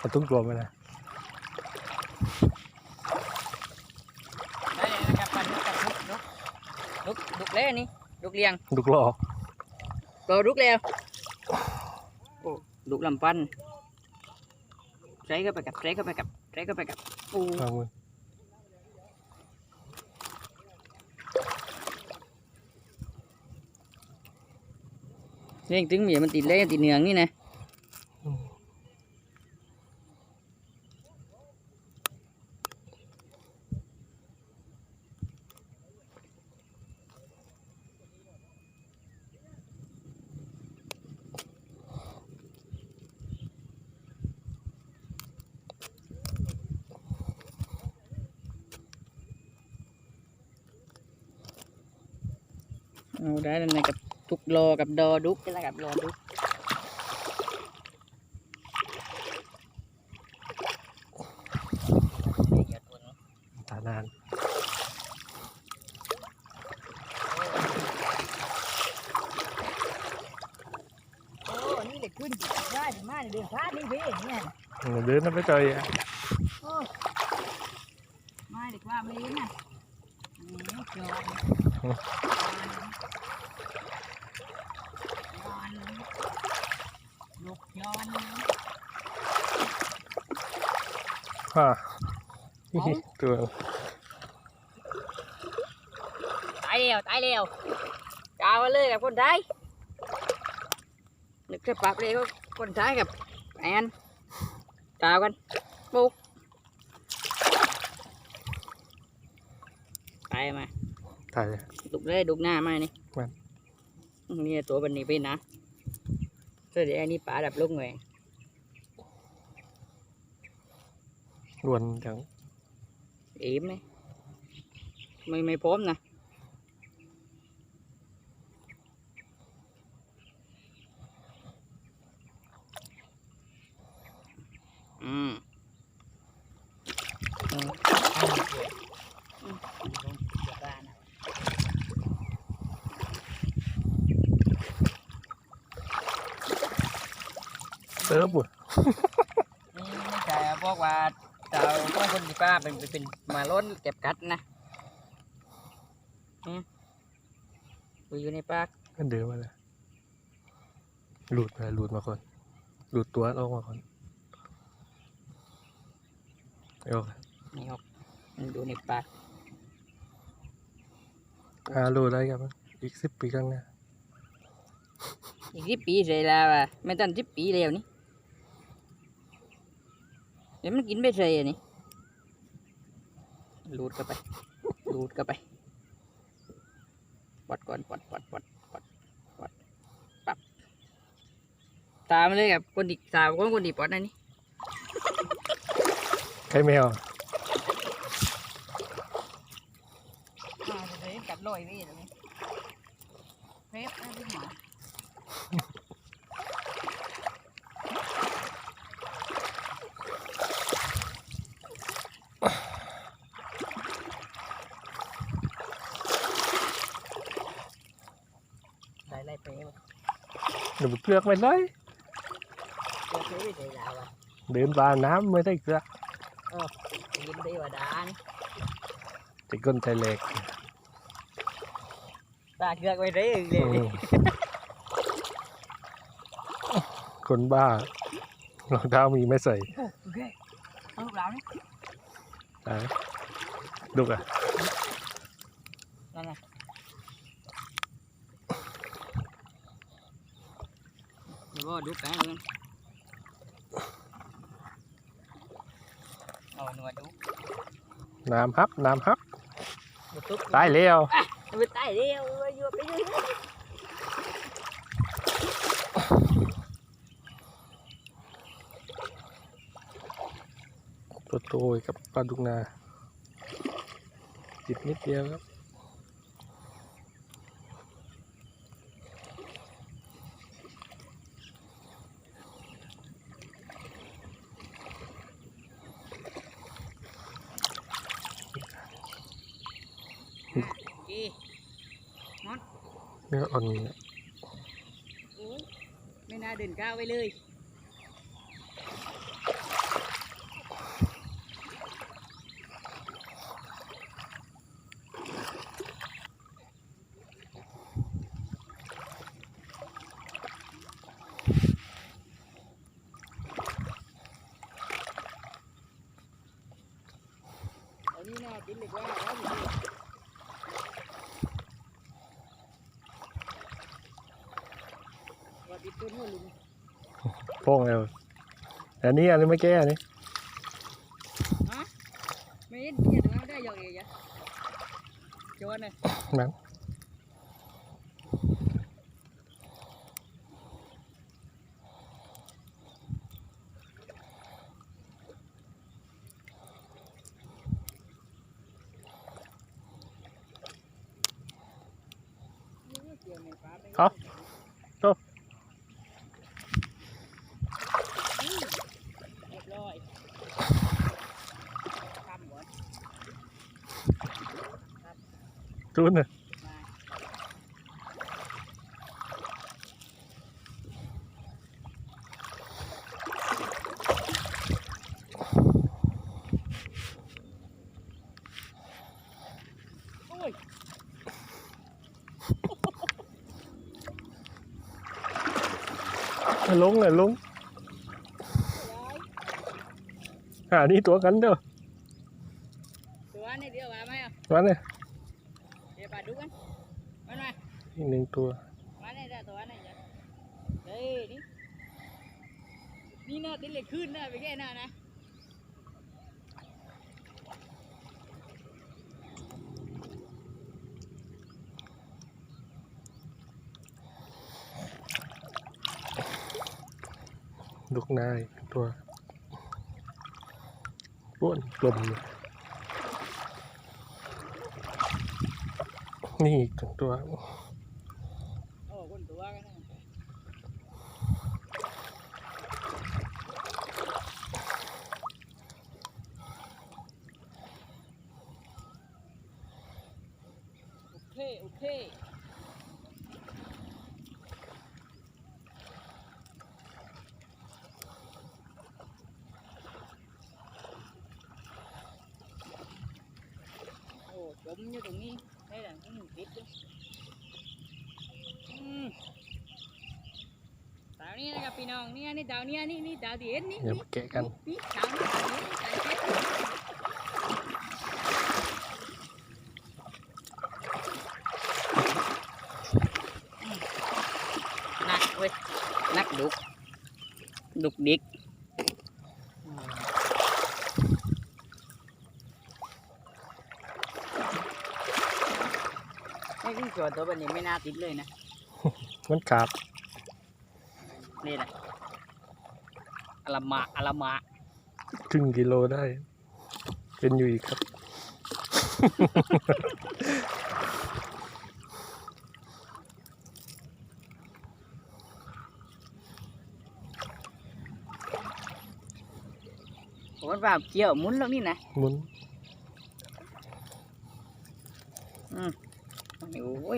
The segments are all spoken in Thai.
เอาตุ้งกลัวไหมนะได้เลยนะครับปันกับลุกลุกลุกลุกแล้วนี่ลุกเลียงดุกหลอกรอลุกแล้วโอ้ลุกลำปันใส่เข้าไปกับใส่เข้าไปกับใส่เข้าไปกับโอ้เอามือเร่งถึงเมียมันติดเล่ติดเหนืองนี่นะ เอาได้แล้วนะกับทุกรอกับดอดุกนี่แหละกับรอดุกตานานโอ้นี่เด็กขึ้นได้ถึงมาเดินช้านี่พี่เนี่ยเดินนะไปเจออะโอ้มาเด็กว่าไม่นนะนี่จอนจอนลูกจอน ฮ่าเอ้าตัวตายแล้วตายแล้วกาวมาเลยกับคนไทยนึกจะปรับเลยก็คนไทยกับแอนกาวกันปุ๊กไปมาถ่ายเลยดุกเลยดุกหน้ามานี่มันนี่ตัวบันนี้ไปนะเสื้อเดี๋ยวอันนี้ป่าดับลุกเลย รวนจังอิ่มไหมไม่ไม่พร้อมนะอืมอืมเอาเกลืออืมลงเกลือบ้านนะเติร์ฟบุนี่แต่บอกว่า เจ้าของคนที่ป้าเป็นเป็นมาล้นเก็บกัดนะอืมไปอยู่ในปากก็เดินมาเลยหลุดมาหลุดมาก่อนหลุดตัวออกมาก่อนเอานี่ครับมันอยู่ในปากหาโลได้ครับอีกสิบปีข้างหน้าอีกสิบปีเสร็จแล้วอะไม่ตันสิบปีแล้วนี่ เดี๋ยวมันกินไปเสร็จนี่ลูดเข้าไปลูดเข้าไปปอดก่อนปอดปอดปอดปอดปอดปับตามมาเลยกับคนดีสาวคนคนดีปอดนั่นนี่ใครแมวอ่าเดี๋ยวกัดลอยไปตรงนี้เฟฟได้พี่หมาได้ไล่ไปวะ เดี๋ยวเกลือกไปเลยเดี๋ยวเฟฟไปใจลาวอะเดินปลาน้ำไม่ได้เกลือกยินดีว่าดานจะก้นไทยเล็กตาเกือกไปเรื่อยเลอืยมคนบ้ารองเท้ามีไม่ใส่โอเคเอาลูกหลานนี่ตายดุกอะนั่น เดี๋ยวก็ดูแป๊บนึงเอาหนวดดูน้ำฮับน้ำฮับดูตุ๊บตายแล้วไปตายเร็วอยู่ไปเรื่อยตัวโตยกับปลาดุกนาจิบนิดเดียวครับ เนื้ออ่อนโอ้ยไม่น่าเดินก้าวไปเลย โป้งแล้วอันนี้อันนี้ไม่แก้อันนี้ไม่เห็นเกียดมาได้ยังไงยะจวนเลยนั่นเกี่ยวในฟ้าไป เอาจบ เรียบร้อยทำหมด จุนน่ะมาโอ้ยลงเลยลงอ่านี่ตัวกันเด้อตัวนี้เดียวมาไหมอะวันนี้เดี๋ยวไปดูกันมาหน่อยอีกหนึ่งตัวมาเนี่ยเดี๋ยวตัวนี้จ้ะเฮ้ยนี่นี่น่าติดเลยขึ้นนะไปแค่น่านะลูกนายตัวป้วนกลมอยู่ นี่อีกหนึ่งตัวโอ้คนตัวกันนะโอเคโอเคโอ้จมอยู่ตรงนี้ได้หลังที่ห นึ่งติดด้วยอืมดาวนี้นะครับพี่น้องเนี่ยนี่ดาวเนี่ยนี่นี่ดาวที่เห็นนี่อย่านี่มาแกะกันนี่ดาวนี่ดาวนี้ดาวเห็นนักเว้ยนักดุกดุกดิก ไม่ขึ้นจอตัวแบบนี้ไม่น่าติดเลยนะ มันขาดนี่แหละอลามะอลามะครึ่งกิโลได้ เป็นอยู่อีกครับ ผมว่าเกี่ยวหมุนแล้วนี่นะหมุน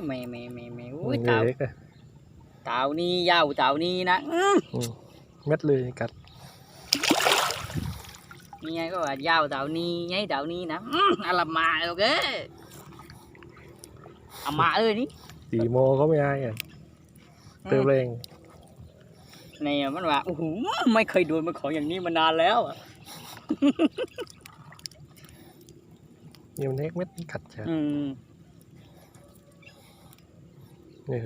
โอ้ยไม่ไม่ไม่ไม่โอ้ยเงเต่ายเล็กอะเต่านี่ยาวเต่านี่นะอื้ออืมเม็ดเลยกัดนี่ไงก็ว่ายาวเต่านี่ไงเต่านี่นะอื้ออลามะโอเคอามาเอ้ยนี่สีโมเขาไม่อายอะเติมแรงนี่มันว่าโอ้โหไม่เคยโดนมาของอย่างนี้มานานแล้วอะนี่มันเล็กเม็ดมันกัดจ้ะอืม เนี่ย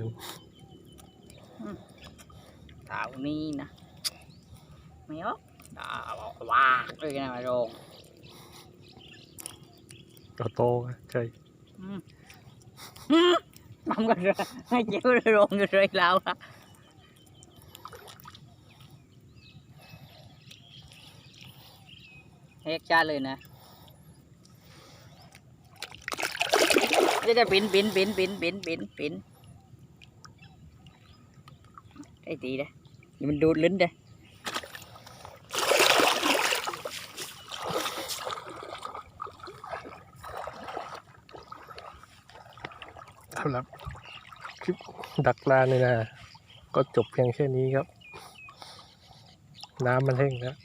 เต่านี่นะไม่ออกดาวว้าเลยนะมาโรงตัวโตอะใช่ทำกันเลยให้เจ้าโรงกันเลยแล้วอะเฮกจ้าเลยนะจะจะปินปินปินปินปินปินปิน ไอ้ตีนะนี่มันดูดลิ้นเด้สำหรับคลิปดักปลาเนี่ยนะ ก็จบเพียงแค่นี้ครับ น้ำมันแห้งแล้ว